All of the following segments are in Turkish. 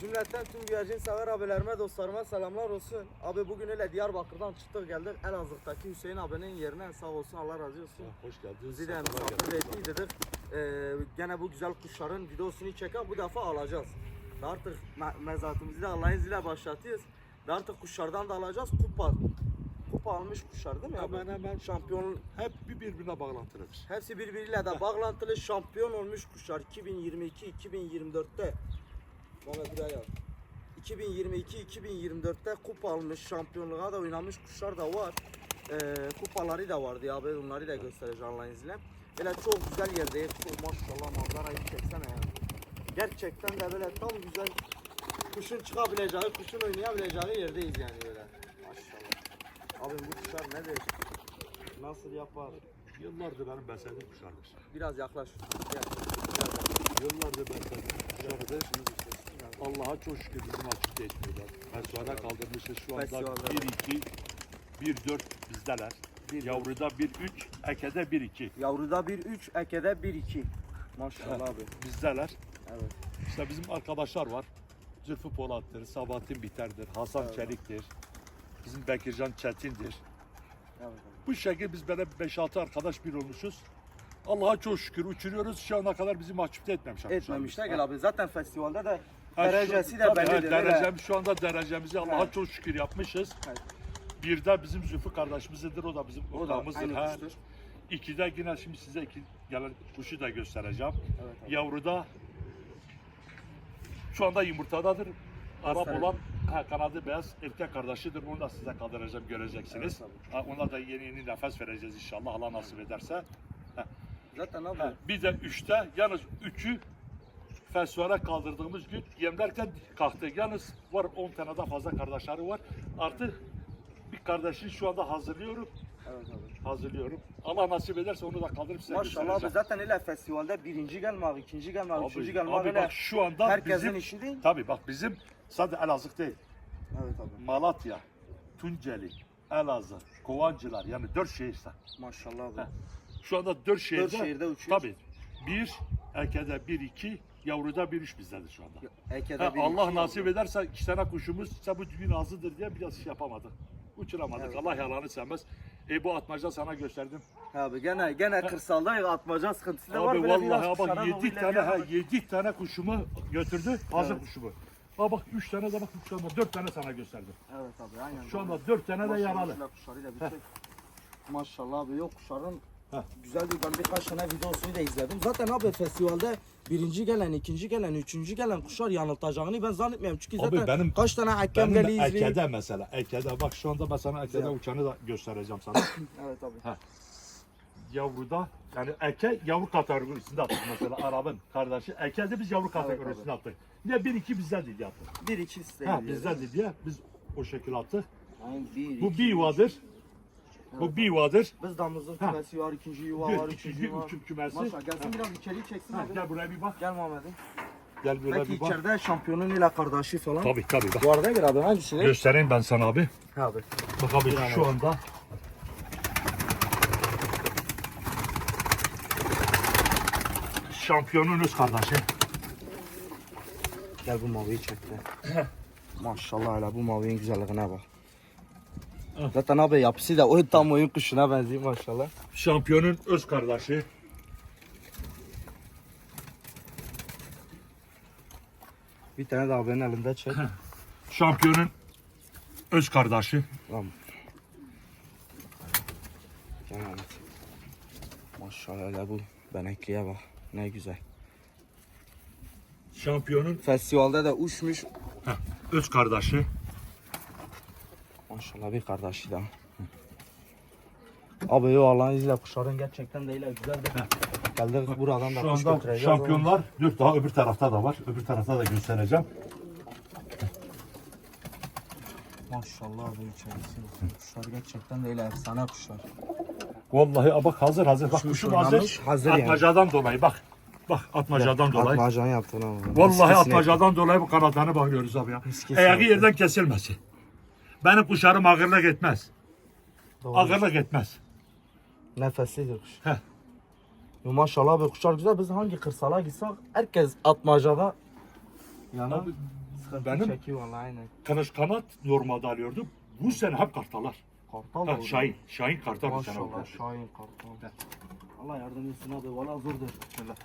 Cümleten tüm güvercin sever abilerime, dostlarıma selamlar olsun. Abi bugün öyle Diyarbakır'dan çıktık geldik Elazığ'daki Hüseyin abinin yerine sağ olsun Allah razı olsun. Hoş geldiniz. Bizi de misafir etti dedik. Ee, gene bu güzel kuşların videosunu çeken bu defa alacağız. Ve Artık me- mezatımızı da Allah'ın izniyle başlatıyoruz. Ve artık kuşlardan da alacağız. Kupa kupa almış kuşlar değil mi? abi? Hemen hemen Şampiyon hep bir birbirine bağlantılıdır. Hepsi birbiriyle de bağlantılı şampiyon olmuş kuşlar 2022-2024'te. Bana buraya yaz. 2022-2024'te kupa almış, şampiyonluğa da oynamış kuşlar da var. Ee, kupaları da vardı abi, onları da göstereceğim Allah'ın. Böyle çok güzel yerdeyiz. Çok maşallah manzarayı çeksene ya. Gerçekten de böyle tam güzel kuşun çıkabileceği, kuşun oynayabileceği yerdeyiz yani böyle. Maşallah. Abi bu kuşlar nedir? Nasıl yapar? Yıllardır benim beslediğim kuşlardır. Biraz yaklaş. Gel. Biraz yaklaş. Yıllardır beslediğim kuşlardır. Allah'a çok şükür bizim açıkta etmiyorlar. Fesuvara kaldırmışız şu anda Festivalde. 1-2, 1-4 bizdeler. Yavruda 1-3, ekede 1-2. Yavruda 1-3, ekede 1-2. Maşallah abi. Bizdeler. Evet. İşte bizim arkadaşlar var. Zülfü Polat'tır, Sabahattin Biter'dir, Hasan Evet. Çelik'tir. Bizim Bekircan Çetin'dir. Evet abi. Bu şekilde biz böyle 5-6 arkadaş bir olmuşuz. Allah'a çok şükür uçuruyoruz. Şu ana kadar bizi mahcup da etmemiş. Etmemişler gel abi. Zaten festivalde de Ha, şu- derecesi de tabii, bellidir. öyle. derecem, şu anda derecemizi Allah'a Evet. çok şükür yapmışız. Evet. Bir de bizim Zülfü kardeşimizdir. O da bizim O da ortağımızdır. aynı Ha. kuştur. İkide yine şimdi size iki gelen kuşu da göstereceğim. Evet abi. Yavruda şu anda yumurtadadır. Arap Gösterelim. olan ha, kanadı beyaz erkek kardeşidir. Onu da size kaldıracağım göreceksiniz. Evet ha, ona da yeni yeni nefes vereceğiz inşallah Allah nasip ederse. Zaten bir de üçte yalnız üçü festivale kaldırdığımız gün yemlerken kalktı. Yalnız var 10 tane daha fazla kardeşleri var. Artı bir kardeşi şu anda hazırlıyorum. Evet. Hazırlıyorum. Allah nasip ederse onu da kaldırıp size Maşallah abi zaten öyle festivalde birinci gelmek, ikinci gelmek, Abi, üçüncü gelmek abi bak şu anda herkesin bizim, işi değil. tabii bak bizim sadece Elazığ değil. Evet abi. Malatya, Tunceli, Elazığ, Kovancılar yani dört şehirse. Maşallah abi. Heh. Şu anda dört şehirde. Dört şehirde uçuyor. Tabii. Bir, erkede bir iki, yavruda bir üç bizdedir şu anda. Ha, bir Allah iki nasip yavru. ederse iki tane kuşumuz ise bu gün azıdır diye biraz şey yapamadık. Uçuramadık. Evet. Allah yalanı sevmez. E bu atmaca sana gösterdim. Abi gene gene kırsalda atmaca sıkıntısı da var. Abi Böyle biraz vallahi kuşlara bak doğru yedi tane ha yedi tane kuşumu götürdü. Hazır Evet. kuşumu. Ha bak üç tane de bak üç tane dört tane sana gösterdim. Evet abi aynen. Şu anda dört tane de Maşallah yaralı. kuşlarıyla bir çek. Maşallah abi yok kuşların Heh. güzel bir ben birkaç tane videosunu da izledim. Zaten abi festivalde birinci gelen, ikinci gelen, üçüncü gelen kuşlar yanıltacağını ben zannetmiyorum. Çünkü Abi zaten benim- kaç tane hakem Benim ekede mesela. Ekede bak şu anda ben sana ekede Güzel. uçanı da göstereceğim sana. Evet abi. Yavruda yani eke yavru kategorisinde attık mesela Arap'ın kardeşi. Ekede biz yavru kategorisinde attık. Niye bir iki bizden değil yaptık. Bir iki. Ha bizden değil diye biz o şekil attık. Aynen, bir, Bu bir yuvadır. Bu bir yuvadır. Biz damızlık Ha. kümesi var, ikinci yuva Bir, var, iki, üçüncü bir, yuva. üçüncü kümesi. Maşallah gelsin biraz içeri çeksin Ha, abi. gel buraya bir bak. Gel Muhammed'im. Gel buraya Belki bir bak. içeride şampiyonun ile kardeşi falan. Tabii tabii bak. Bu arada bir abi hangisini? Göstereyim ben sana abi. Abi. Bak abi şu anda şampiyonun öz kardeşi. Gel bu maviyi çek de. Maşallah hele bu mavinin güzelliğine bak. Ah. Zaten abi yapısı da o tam oyun kuşuna benziyor maşallah. Şampiyonun öz kardeşi. Bir tane de abinin elinde çek. Şampiyonun öz kardeşi. Tamam. Maşallah hele bu benekliye bak. Ne güzel. Şampiyonun Festivalde de uçmuş. heh, öz kardeşi. Maşallah bir kardeşi daha. Abi yo Allah'ın izniyle kuşların gerçekten de öyle güzeldir. Geldik buradan da Şu kuş anda götüreceğiz. şampiyonlar dur daha öbür tarafta da var. Öbür tarafta da göstereceğim. Maşallah abi içerisi. Kuşlar gerçekten de öyle efsane kuşlar. Vallahi a bak hazır hazır. Bak Şu kuşum oynamış, hazır. hazır yani. Atmacadan dolayı bak. Bak atmacadan dolayı. Atmacan yaptın ama. Vallahi Eskisine- atmacadan dolayı bu kanatlarını bakıyoruz abi ya. Eskisi Ayağı yaptı. yerden kesilmesin. Benim kuşlarım ağırlık etmez. Doğru. Ağırlık etmez. Nefeslidir kuş. Heh. Ya Maşallah abi kuşlar güzel. Biz hangi kırsala gitsek herkes atmacada yana. Abi Sıkıntı Benim çekiyor vallahi aynen. kanış kanat normalde alıyordum. Bu sene hep kartalar. Kartal Ha, oldu. Şahin. Şahin kartal bu sene Maşallah. Şahin kartal. Allah yardım etsin abi valla zordur.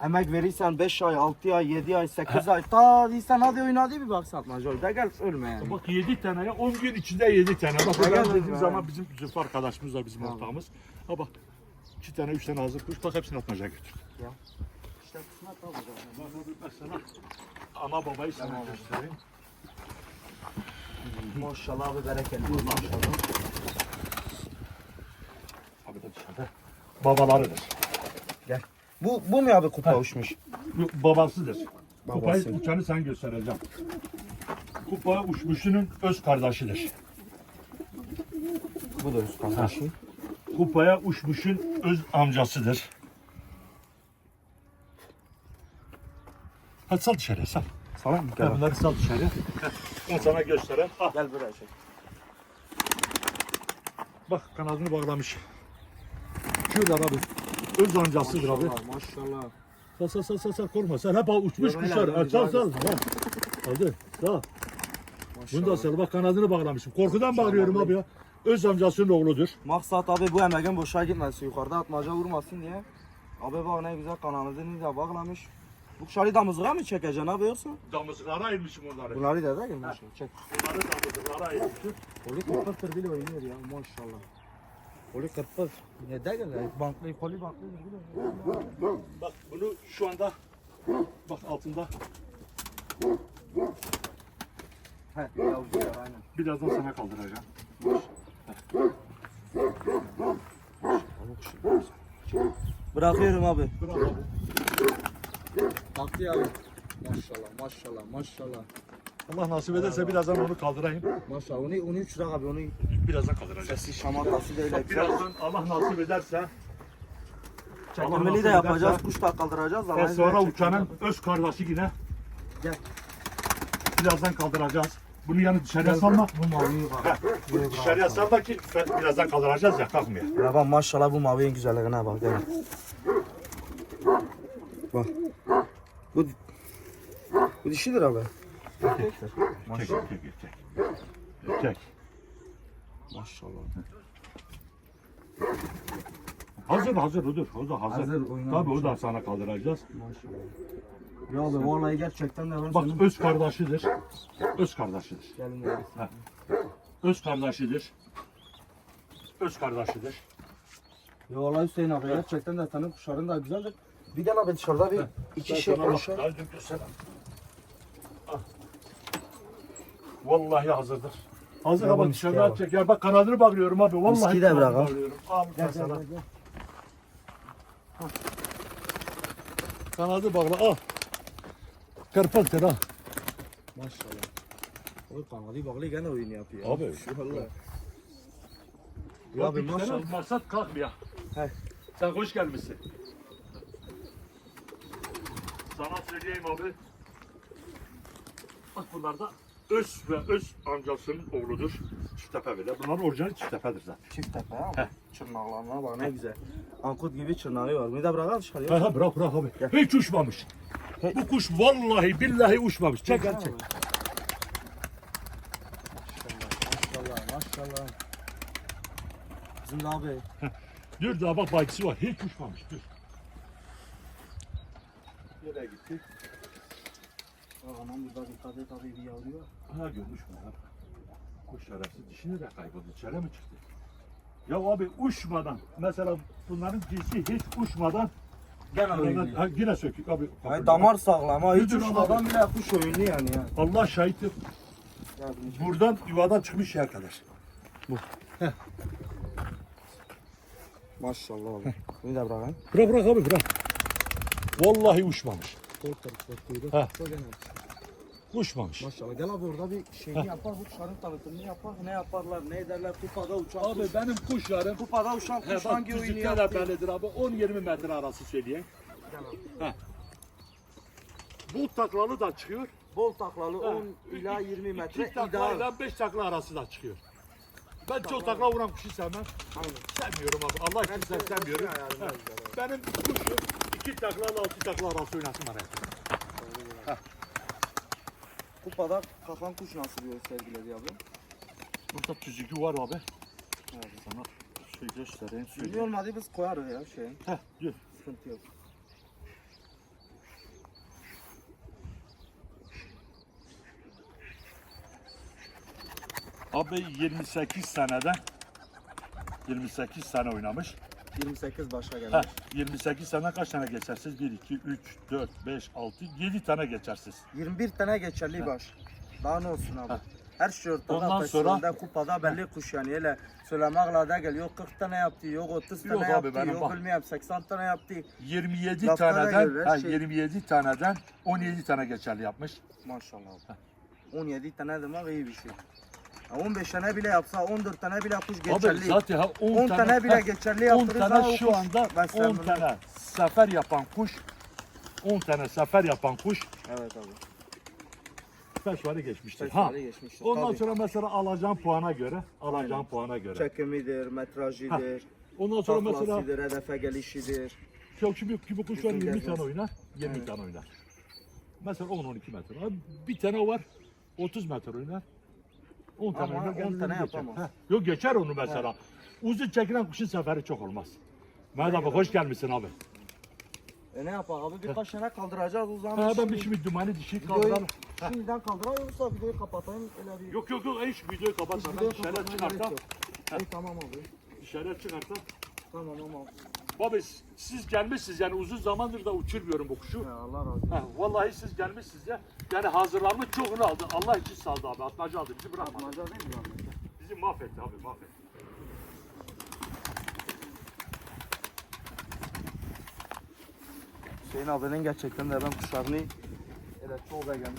Emek verirsen 5 ay, 6 ay, 7 ay, 8 ay ta değilsen hadi oyna hadi bir bak satma Joy. De gel ölme yani. Bak 7 tane ya 10 gün içinde 7 tane. Bak Ya ben dediğim zaman bizim Zülfü arkadaşımız var bizim ortağımız. Ha bak 2 tane 3 tane hazır kuş bak hepsini atmaca götür. İşte kısmet abi. Bak abi mesela ana babayı sana Tamam. göstereyim. Maşallah abi bereketli maşallah. Abi de dışarıda. Babalarıdır. Bu, bu mu abi kupa uçmuş? Bu babasıdır. Babası. Kupayı uçanı sen göstereceğim. Kupa uçmuşunun öz kardeşidir. Bu da üst kardeşi. Kupaya uçmuşun öz amcasıdır. Hadi sal dışarıya sal. Tamam mı? Gel bunları sal dışarıya. Ben sana göstereyim. Ah, Gel buraya çek. bak kanadını bağlamış. Şurada abi. Öz amcasıdır abi. Maşallah. Sal sal sal sal, sal korkma. Sen hep uçmuş Yok, kuşlar. Sal sal. Hadi sal. Bunu da sal. Bak kanadını bağlamışım. Korkudan bağırıyorum abi ya. Öz amcasının oğludur. Maksat abi bu emeğin boşa gitmesin. Yukarıda atmaca vurmasın diye. Abi bak ne güzel kanalını da bağlamış. Bu kuşları damızlığa mı çekeceksin abi yoksa? Damızlıklara ayırmışım onları. Bunları da değil mi? Çek. Bunları damızlıklara ayırmışım. Koli kırpıktır bile oynuyor ya maşallah. Koli kırpık. Ne de gel? Banklı koli banklı. Bak bunu şu anda bak altında He yavru ya aynen. birazdan sana kaldıracağım. Bırakıyorum abi. Bırak abi. Baktı abi. Maşallah maşallah maşallah. Allah nasip ederse birazdan onu kaldırayım. Maşallah onu onu üç abi onu Birazdan kaldıracağız. da öyle Bak birazdan Allah nasip ederse Çekimeli de yapacağız, kuş da kaldıracağız. ve Allah'ın sonra izniyle uçanın öz kardeşi yine Gel. birazdan kaldıracağız. Bunu yani dışarıya salma. Bu maviyi bak. Heh, Dışarıya salma ki birazdan kaldıracağız ya kalkmıyor. Ya bak maşallah bu mavinin güzelliğine bak. Gel. Bak. Bu bu dişidir abi. Çek, çek, çek, çek. Maşallah. Hazır hazır odur. O da hazır. Hazır, oynar Tabii o da sana kaldıracağız. Maşallah. Ya abi vallahi gerçekten de ben Bak senin... öz kardeşidir. Öz kardeşidir. Gelin. Ha. Öz kardeşidir. Öz kardeşidir. Ya vallahi Hüseyin abi gerçekten de senin kuşların da güzeldir. Bir gel abi dışarıda bir iki şey sana bak, konuşalım. hadi göstereyim. Ah. Vallahi hazırdır. Hazır Ya dışarıda bak. çek. Ya bak kanadını bağlıyorum abi. Vallahi Miskiyi de kanadını bırak ha. bağlıyorum. Al Gel sana. gel. gel. Kanadı bağla al. Kırpıktır ha. Maşallah. Oy kanadı bağlı gene oyun yapıyor. Abi. Maşallah. Ya Abi bir maşallah. Maksat kalkmıyor. He. Sen hoş gelmişsin. Sana söyleyeyim abi. Bak bunlar da öz ve öz amcasının oğludur. Çiftepe bile. Bunlar orijinal çiftepedir zaten. Çift tepe ha. Çırnaklarına bak ne güzel. Ankut gibi çırnağı var. Bir de bırakalım çıkarıyor. Ha ha bırak bırak abi. Gel. Hiç uçmamış. He. Bu kuş vallahi billahi uçmamış. Çek gel çek. Maşallah maşallah. Bizim abi. Dur daha bak baykisi var. Hiç uçmamış. Dur. Nereye gitti? Anam burada dikkat et abi bir yavru var. Ha görmüş mü ya? Kuş şerefsiz dişini de kayboldu. İçeri mi çıktı? Ya abi uçmadan mesela bunların cinsi hiç uçmadan Gene ha, yine sökük abi. Ay damar sağlam hiç Müdür uçmadan bile kuş oyunu yani ya. Allah şahittir. Çek. Buradan yuvadan çıkmış yer kadar. Maşallah abi. Bunu da bırakalım. Bırak bırak abi bırak. Vallahi uçmamış. Ha. Uçmamış. Maşallah gel abi orada bir şeyini yapar bu kuşların tanıtımını yapar ne yaparlar ne ederler kupada uçan Abi kuş. benim kuşlarım Kupada uçan He kuş bak hangi oyunu yaptı? bellidir abi. 10-20 metre arası söyleyeyim. Gel abi. Bu taklalı da çıkıyor. Bol taklalı Ha. 10 ila 20 metre 2 takla ideal. ile 5 takla arası da çıkıyor. Ben çok takla vuran kuşu sevmem. Aynen. Sevmiyorum abi. Allah de- sevmiyorum. Benim kuşum 2 takla ile 6 takla arası oynasın bana. Kupada kakan kuş nasıl bir sergiledi abi? Burada tüzüğü var abi. Evet. Sana şey göstereyim. Söyleyeyim. olmadı biz koyarız ya şey. Heh, dur. Sıkıntı yok. Abi 28 seneden 28 sene oynamış. 28 başa gelmiş. Heh, 28 sene kaç tane geçersiz? 1, 2, 3, 4, 5, 6, 7 tane geçersiz. 21 tane geçerli baş. Daha ne olsun abi? Ha. Her şey ortada. Ondan sonra- kupada belli kuş yani. Hele söylemekle de gel. Yok 40 tane yaptı, yok 30 Yok tane abi, yaptı, benim yok bak- bilmiyorum 80 tane yaptı. 27 Laflara taneden, göre ha, şey- 27 taneden 17 tane geçerli yapmış. Maşallah abi. 17 tane demek iyi bir şey. Ya 15 tane bile yapsa 14 tane bile kuş Abi geçerli. zaten ha 10, 10 tane bile ha, geçerli 10 yaptırırsa tane o şu kuş anda 10 beslenmeli. tane sefer yapan kuş 10 tane sefer yapan kuş Evet abi. peşvarı geçmiştir. Ha. Festivali geçmiştir. Ondan Tabii. sonra mesela alacağın puana göre, alacağın puana göre. Çekimidir, metrajıdır, Ondan sonra mesela hedefe gelişidir. çok gibi, gibi kuş var Bütün 20 gezmez. tane oynar, 20 Evet. tane oynar. Mesela 10-12 metre. Abi Bir tane var 30 metre oynar. 10 tane Ama oynar, 10 10 tane geçer. Yok geçer onu mesela. Uzun çekilen kuşun seferi çok olmaz. Mehmet abi hoş gelmişsin abi. E ne yapalım abi birkaç tane kaldıracağız o zaman. Ha, biz ben bir şimdi dumanı dişi videoyu kaldıralım. şimdiden kaldıralım yoksa videoyu kapatayım. Öyle bir... Yok yok yok hiç videoyu kapatma. Ben dışarı kapatmaya gerek çıkartam. yok. İyi tamam abi. Dışarı çıkartam. Tamam tamam. Abi siz gelmişsiniz yani uzun zamandır da uçurmuyorum bu kuşu. Ya Allah razı olsun. Vallahi siz gelmişsiniz ya. Yani hazırlanmış çoğunu aldı. Allah için saldı abi. Atmaca aldı. Bizi bırakmadı. Atmaca değil mi abi? Bizi mahvetti abi mahvetti. Hüseyin abinin gerçekten de ben kuşlarını öyle çok beğendim.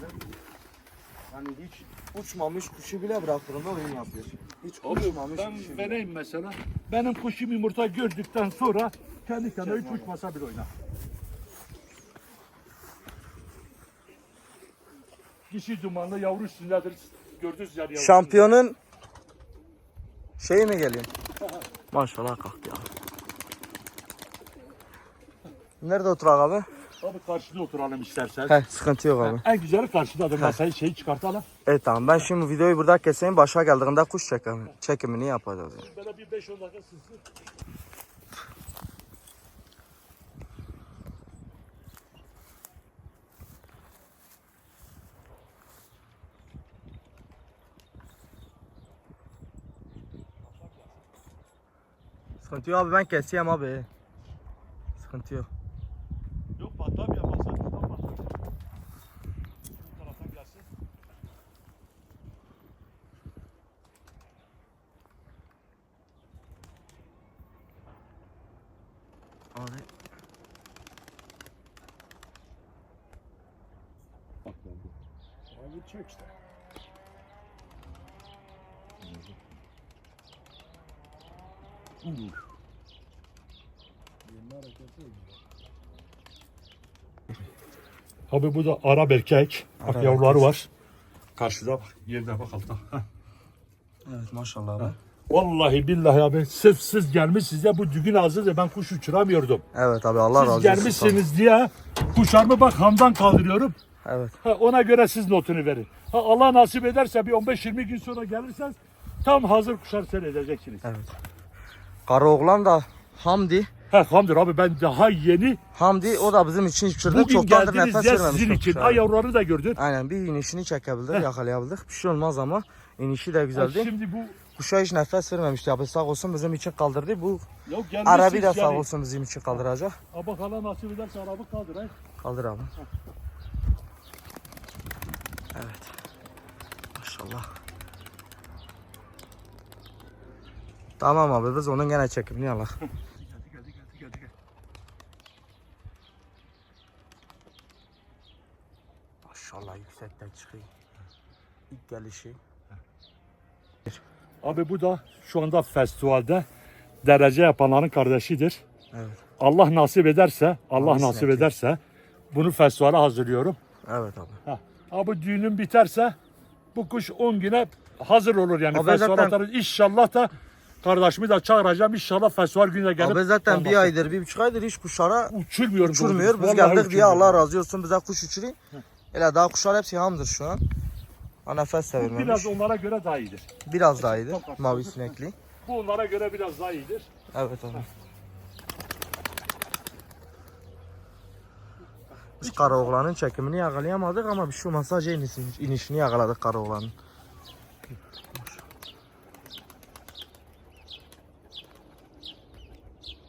Yani hiç uçmamış kuşu bile bırakırım oyun yapıyor. Hiç Abi uçmamış ben kuşu bile. vereyim mesela. Benim kuşum yumurta gördükten sonra kendi kendine hiç Çekmem. uçmasa bile oynar. Dişi dumanlı yavru üstündedir. Gördünüz yani yavru. Şampiyonun şeyi mi geliyor? Maşallah kalktı ya. Nerede oturak abi? Abi karşıda oturalım istersen. He sıkıntı yok abi. En güzeli karşıdadır. Masayı şeyi çıkartalım. Evet tamam ben şimdi videoyu burada keseyim başa geldiğinde kuş çekimi, çekimini yapacağız. Böyle bir 5-10 dakika sızsın. Sıkıntı yok abi ben keseyim abi. Sıkıntı yok patlam yapmazsa şuradan patlar. Bu taraftan gelsin. Abi Bak oldu. Abi çek işte. Uuu. Abi bu da Arap erkek. Bak Arap yavruları erkek. var. Karşıda bak. Yerde bak altta. Evet maşallah abi. Vallahi billahi abi sırf siz gelmişsiniz ya bu düğün ağzı ben kuş uçuramıyordum. Evet abi Allah razı siz olsun. gelmişsiniz diye kuşlarımı bak hamdan kaldırıyorum. Evet. Ha, ona göre siz notunu verin. Ha, Allah nasip ederse bir 15-20 gün sonra gelirseniz tam hazır kuşlar seyredeceksiniz. Evet. Karaoğlan da Hamdi. Ha Hamdir abi ben daha yeni Hamdi o da bizim için uçurdu. bugün Çoktandır geldiniz nefes ya vermemiş. sizin için. kuşa. Ay yavruları da gördün. Aynen bir inişini çekebildik, yakalayabildik. Bir şey olmaz ama inişi de güzeldi. şimdi bu Kuşa hiç nefes vermemişti abi. Sağ olsun bizim için kaldırdı. Bu ya gelmişsiniz Arabi de sağ olsun bizim için kaldıracak. Ha, bak Allah nasip ederse Arabı kaldır ha. Kaldır abi. Evet. Maşallah. Tamam abi biz onun gene çekimini alalım. Geldi geldi geldi geldi. geldi. Yüksekten çıkıyor. İlk gelişi. Abi bu da şu anda festivalde derece yapanların kardeşidir. Evet. Allah nasip ederse, Allah Abi nasip ederse bunu festivale hazırlıyorum. Evet abi. Ha. Bu düğünün biterse bu kuş 10 güne hazır olur yani Abi festival zaten- atarız. İnşallah da kardeşimi de çağıracağım. İnşallah festival gününe gelip Abi zaten bir aydır, bir buçuk aydır hiç kuşlara uçurmuyorum. uçurmuyor. Biz Vallahi geldik diye. Allah razı olsun bize kuş uçuruyor. Hele daha kuşlar hepsi hamdır şu an. Ha, nefes de vermemiş. biraz onlara göre daha iyidir. Biraz daha iyidir. Mavi sinekli. Bu onlara göre biraz daha iyidir. Evet abi. Biz Karaoğlan'ın çekimini yakalayamadık ama bir şey olmaz sadece inişini, inişini yakaladık Karaoğlan'ın.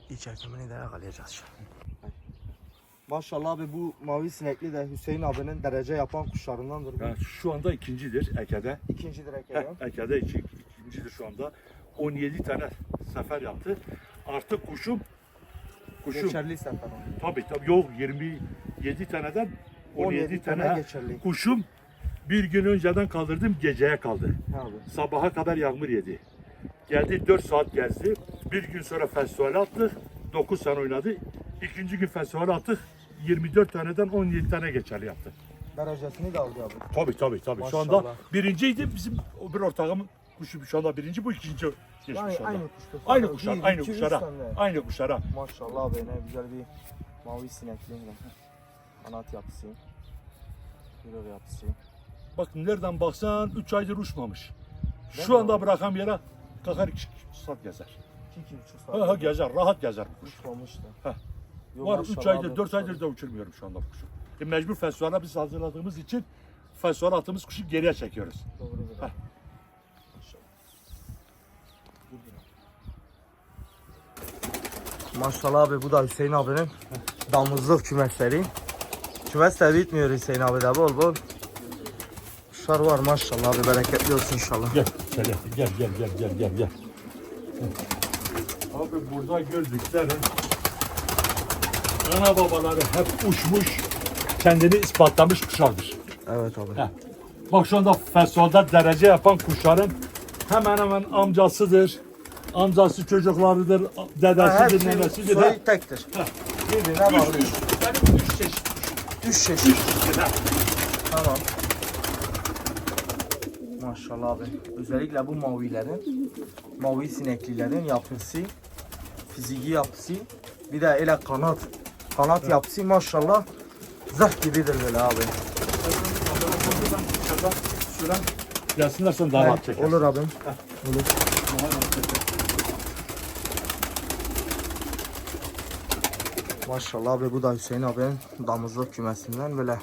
İyi çekimini de yakalayacağız şu an. Maşallah abi bu mavi sinekli de Hüseyin abinin derece yapan kuşlarındandır. Bu Yani şu anda ikincidir Eke'de. ikinci direk Heh, Eke'de iki, ikincidir şu anda. 17 tane sefer yaptı. Artık kuşum kuşum Geçerli sefer onun. tabii tabii yok 27 taneden 17, 17 tane, tane geçerli. kuşum bir gün önceden kaldırdım geceye kaldı. Abi. Sabaha kadar yağmur yedi. Geldi 4 saat gezdi. Bir gün sonra festival attık. 9 tane oynadı. İkinci gün festival attık. 24 taneden 17 tane geçerli yaptı. Derecesini de aldı abi. Tabii tabii tabii. Şu Maşallah. anda birinciydi bizim bir ortağım kuşu şu anda birinci bu ikinci geçmiş Yani şu anda. aynı kuşta. Aynı kuşlar, aynı kuşlara. Aynı kuşlara. Maşallah abi ne güzel bir mavi sinekli. Kanat yapısı. Yürür yapısı. Bak nereden baksan 3 aydır uçmamış. Değil Şu anda abi? bırakan yere kakar 2 saat gezer. 2 buçuk saat. Ha, ha gezer, rahat gezer. Uçmamış da. Heh. Yo, Var 3 maşallah aydır, abi, 4 aydır da uçurmuyorum şu anda bu kuşu. E, mecbur festivale biz hazırladığımız için festival attığımız kuşu geriye çekiyoruz. Doğrudur. Abi. Maşallah. Maşallah abi bu da Hüseyin abinin damızlık kümesleri. Kümes de bitmiyor Hüseyin abi de bol bol. Kuşlar var maşallah abi bereketli olsun inşallah. Gel, gel, gel, gel, gel, gel, gel. Abi burada gördüklerin ana babaları hep uçmuş, kendini ispatlamış kuşlardır. Evet abi. Heh. Bak şu anda festivalde derece yapan kuşların hemen hemen amcasıdır. Amcası çocuklarıdır, dedesidir, nenesidir. soyu tektir. Heh. Birbirine bağlı. üç, benim üç çeşit. Üç çeşit. Üç çeşit. heh. Tamam. Maşallah abi. Özellikle bu mavilerin, mavi sineklilerin yapısı, fiziki yapısı, bir de öyle kanat, kanat yapısı maşallah zırh gibidir böyle abi. Gelsinler sen daha rahat. Olur abim. Olur. Maşallah abi bu da Hüseyin abinin damızlık kümesinden böyle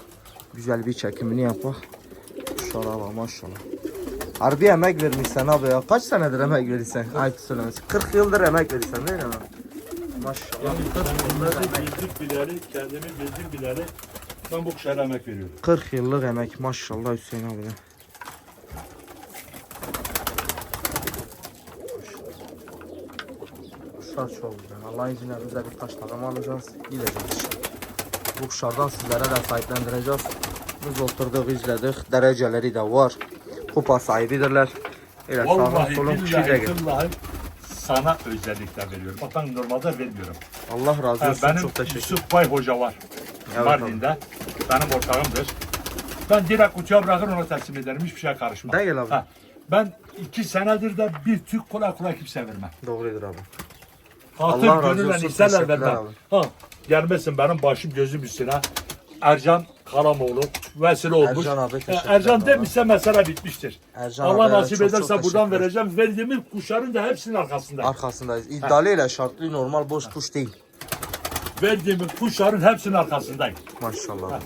güzel bir çekimini yapar. Şaraba maşallah. Harbi emek vermişsen abi ya. Kaç senedir emek verirsen? Ay söylemesi. 40 yıldır emek verirsen değil mi? Maşallah. Yani kendimizi bildik bileli, kendimi bildim bileli ben bu kuşlara emek veriyorum. 40 yıllık emek maşallah Hüseyin abi. Kuşlar çok güzel. Allah'ın izniyle biz de birkaç takım alacağız. Gideceğiz. Bu kuşlardan sizlere de sahiplendireceğiz. Biz oturduk izledik. Dereceleri de var. Kupa sahibidirler. Öyle Vallahi solun kuşu da billahi gel. billahi sana özellikle veriyorum. Bak ben normalde vermiyorum. Allah razı Ha, olsun. benim çok teşekkür Yusuf Bay Hoca var. Evet, Mardin'de. Benim ortağımdır. Ben direkt kutuya bırakır ona teslim ederim. Hiçbir şeye karışmam. Değil abi. Ha, ben iki senedir de bir tük kolay kolay kimse vermem. Doğrudur abi. Hatır Allah razı gönülle olsun, isterler teşekkürler vermem. abi. Ha, gelmesin benim başım gözüm üstüne. Ercan Karamoğlu vesile olmuş. Ercan abi, Ha, teşekkürler Ercan abi. demişse mesele bitmiştir. Ercan Allah abi, nasip çok ederse çok buradan vereceğim. Verdiğimiz kuşların da hepsinin arkasında. Arkasındayız. İddialıyla şartlı normal boş kuş değil. Verdiğimiz kuşların hepsinin arkasındayım. Maşallah abi,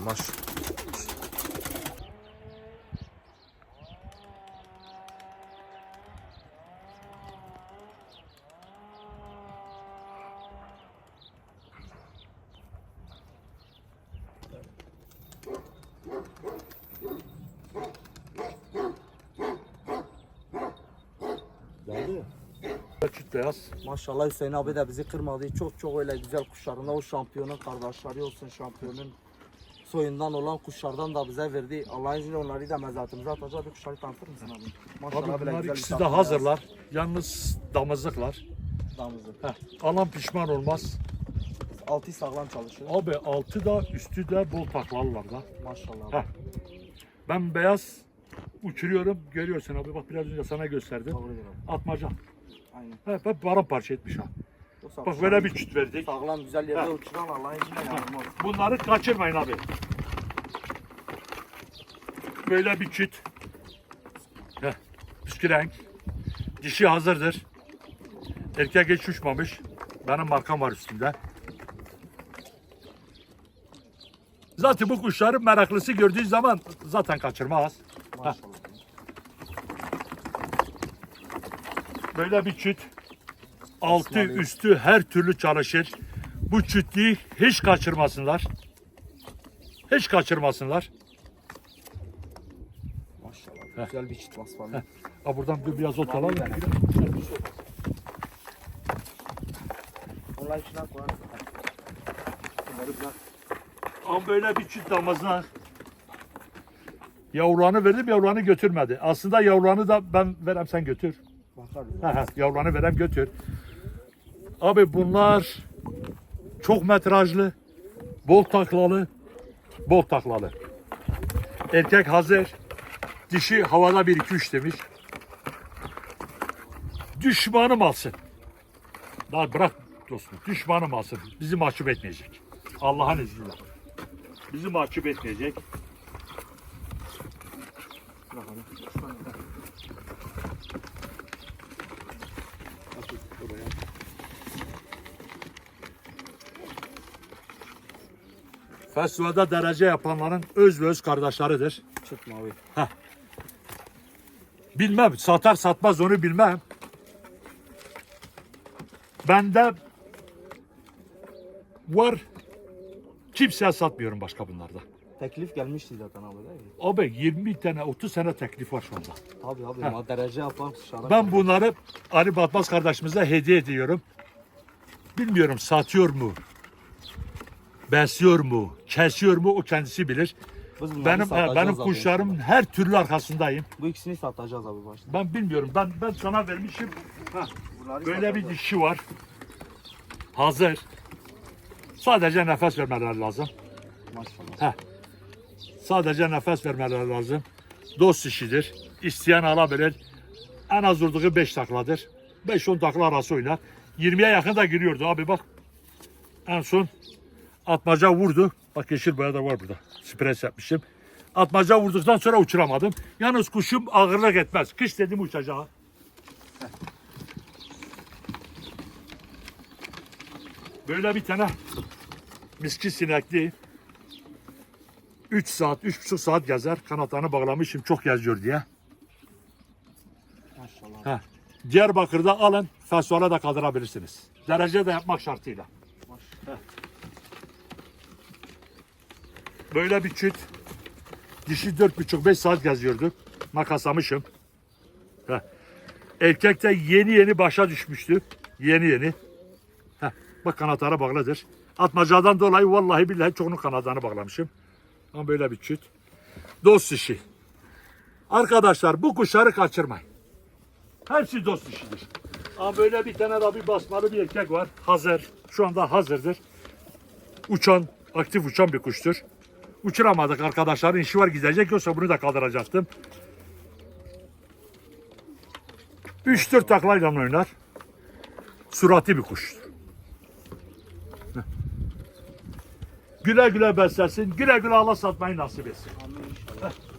Çüt beyaz. Maşallah Hüseyin abi de bizi kırmadı. Çok çok öyle güzel kuşlarında o şampiyonun kardeşleri olsun şampiyonun soyundan olan kuşlardan da bize verdi. Allah'ın izniyle onları da mezatımıza atacak bir kuşları tanıtır mısın abi? Maşallah Abi bunlar ikisi de hazırlar. Yalnız damızlıklar. Damızı. Heh, alan pişman olmaz. Altı sağlam çalışıyor. Abi altı da üstü de bol taklalılar da. Maşallah. Heh. Ben beyaz uçuruyorum. Görüyorsun abi bak biraz önce sana gösterdim. Abi. Atmaca. Aynen. He, bak paramparça etmiş ha. Yoksa Bak böyle bir çüt verdik. Sağlam güzel yerde Heh. uçuran Allah'ın izniyle yanılmaz. Bunları kaçırmayın abi. Böyle bir çüt. Püskü renk. Dişi hazırdır. Erkek hiç uçmamış. Benim markam var üstünde. Zaten bu kuşların meraklısı gördüğü zaman zaten kaçırmaz. Maşallah. Böyle bir çüt. Altı üstü her türlü çalışır. Bu çütlüğü hiç kaçırmasınlar. Hiç kaçırmasınlar. Maşallah. Güzel bir çift vasfanı. Ha buradan bir biraz ot alalım. Onlar içine koyalım. Bunları bırak. Ama böyle bir çift damızına yavrularını verdim yavrularını götürmedi. Aslında yavrularını da ben verem sen götür. Yavrularını verem götür. Abi bunlar çok metrajlı, bol taklalı, bol taklalı. Erkek hazır, dişi havada 1-2-3 demiş. Düşmanım alsın. Daha bırak dostum, düşmanım alsın. Bizi mahcup etmeyecek. Allah'ın izniyle. Bizi mahcup etmeyecek. Bırak hadi. Festivalde derece yapanların öz ve öz kardeşleridir. Çift mavi. Bilmem, satar satmaz onu bilmem. Bende var. Kimseye satmıyorum başka bunlarda. Teklif gelmişti zaten abi değil mi? Abi 20 tane 30 sene teklif var şu anda. Tabii abi. Ha. Ma derece yapan kuşlara. Ben bunları Ali Batmaz kardeşimize hediye ediyorum. Bilmiyorum satıyor mu? Besliyor mu? Kesiyor mu? O kendisi bilir. Biz bunları Benim satacağız benim abi kuşlarımın her türlü arkasındayım. Bu ikisini satacağız abi başta. Ben bilmiyorum. Ben ben sana vermişim. Bunları böyle bir satacağız. dişi var. Hazır. Sadece nefes vermeleri lazım. Maşallah. Sadece nefes vermeleri lazım. Dost işidir. İsteyen alabilir. En az vurduğu 5 takladır. 5-10 takla arası oynar. 20'ye yakın da giriyordu abi bak. En son atmaca vurdu. Bak yeşil boya da var burada. Spres yapmışım. Atmaca vurduktan sonra uçuramadım. Yalnız kuşum ağırlık etmez. Kış dedim uçacağı. Böyle bir tane miski sinekli 3 saat, 3,5 saat gezer. Kanatlarını bağlamışım çok geziyor diye. Maşallah. Heh. Diyarbakır'da alın, festivala da kaldırabilirsiniz. Derece de yapmak şartıyla. Heh. Böyle bir çüt. Dişi 4,5-5 saat geziyorduk. Makaslamışım. Heh. Erkek de yeni yeni başa düşmüştü. Yeni yeni. Heh. Bak kanatları bağlıdır. Atmacadan dolayı vallahi billahi çoğunun kanatlarını bağlamışım. Ama böyle bir çüt. Dost işi. Arkadaşlar bu kuşları kaçırmayın. Hepsi dost işidir. Ama böyle bir tane de bir basmalı bir erkek var. Hazır. Şu anda hazırdır. Uçan, aktif uçan bir kuştur. Uçuramadık arkadaşların işi var gidecek yoksa bunu da kaldıracaktım. 3-4 taklayla oynar. Suratlı bir. Heh. Güle güle beslesin. Güle güle Allah satmayı nasip etsin. Amin inşallah.